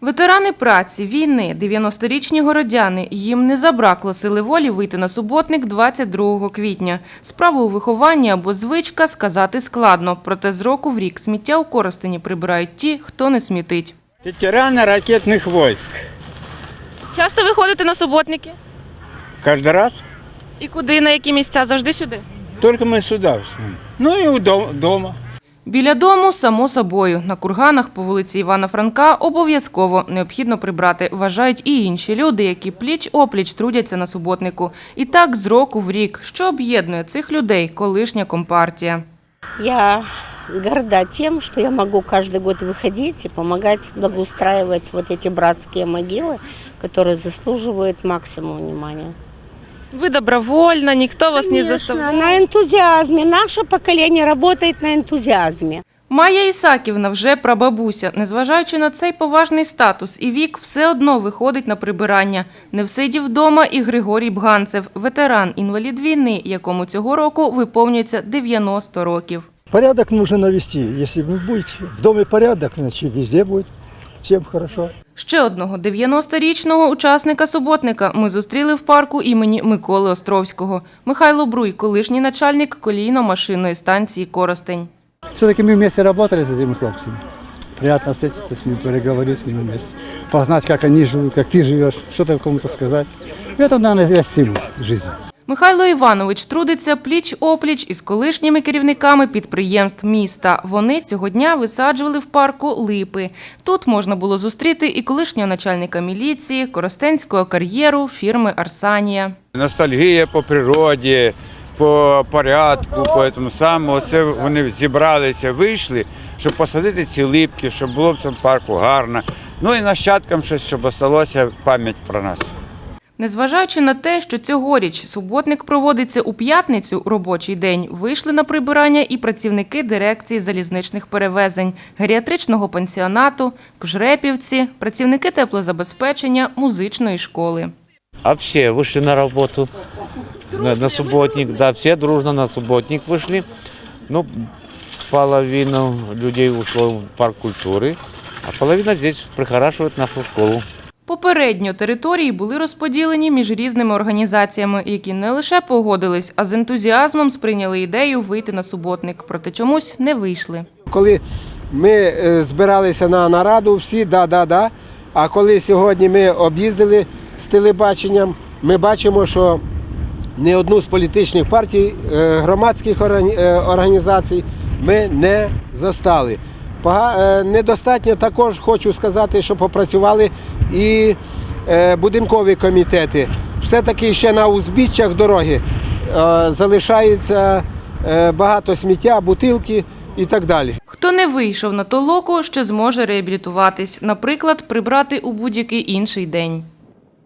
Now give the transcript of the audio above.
Ветерани праці, війни, 90-річні городяни. Їм не забракло сили волі вийти на суботник 22 квітня. Справа у вихованні або звичка сказати складно. Проте з року в рік сміття у Коростені прибирають ті, хто не смітить. Ветераны ракетных войск. Часто виходите на суботники? Каждый раз І куди, на які місця? Завжди сюди? только мы сюда все. Ну и у дом- дома. Біля дому, само собою, на курганах по вулиці Івана Франка обов'язково необхідно прибрати, вважають і інші люди, які пліч-опліч трудяться на суботнику. І так з року в рік. Що об'єднує цих людей колишня компартія? Я горда тем, что я могу каждый год выходить и помогать благоустраивать вот эти братские могилы, которые заслуживают максимум внимания. Ви добровольна, ніхто вас не Конечно, на энтузиазме. Наше поколение работает на энтузиазме. Майя Ісаківна вже прабабуся. Незважаючи на цей поважний статус і вік, все одно виходить на прибирання. Не всидів вдома і Григорій Бганцев, ветеран, інвалід війни, якому цього року виповнюється 90 років. Порядок нужно навести. Если будет в доме порядок, значит везде будет всем хорошо. Ще одного 90-річного учасника суботника ми зустріли в парку імені Миколи Островського. Михайло Бруй, колишній начальник колійно-машинної станції Коростень. Все-таки мы вместе работали с этими хлопцами. Приятно встретиться с ними, переговорить с ними вместе. Познать, как они живут, как ты живешь, что-то кому-то сказать. В этом, наверное, весь стимул жизни. Михайло Іванович трудиться пліч-опліч із колишніми керівниками підприємств міста. Вони цього дня висаджували в парку липи. Тут можна було зустріти і колишнього начальника міліції, коростенського кар'єру фірми Арсанія. Ностальгія по природі, по порядку, по тому самому. Оце вони зібралися, вийшли, щоб посадити ці липки, щоб було в цьому парку гарно. Ну і нащадкам щось, щоб осталося пам'ять про нас. Незважаючи на те, що цьогоріч суботник проводиться у п'ятницю робочий день, вийшли на прибирання і працівники дирекції залізничних перевезень, геріатричного пансіонату, Кжрепівці, працівники теплозабезпечення, музичної школи. А все вышли на работу на, на субботник, да, все дружно на субботник вышли. Ну, половину людей ушло в парк культуры, а половина здесь прихорашивает нашу школу. Попередньо території були розподілені між різними організаціями, які не лише погодились, а з ентузіазмом сприйняли ідею вийти на суботник, проте чомусь не вийшли. Коли ми е, збиралися на нараду, всі да-да-да. А коли сьогодні ми об'їздили з телебаченням, ми бачимо, що ні одну з політичних партій, е, громадських е, організацій ми не застали. Е, Недостатньо також хочу сказати, що попрацювали і е, будинкові комітети. Все-таки ще на узбіччях дороги е, залишається багато сміття, бутилки і так далі. Хто не вийшов на толоку, ще зможе реабілітуватись, наприклад, прибрати у будь-який інший день.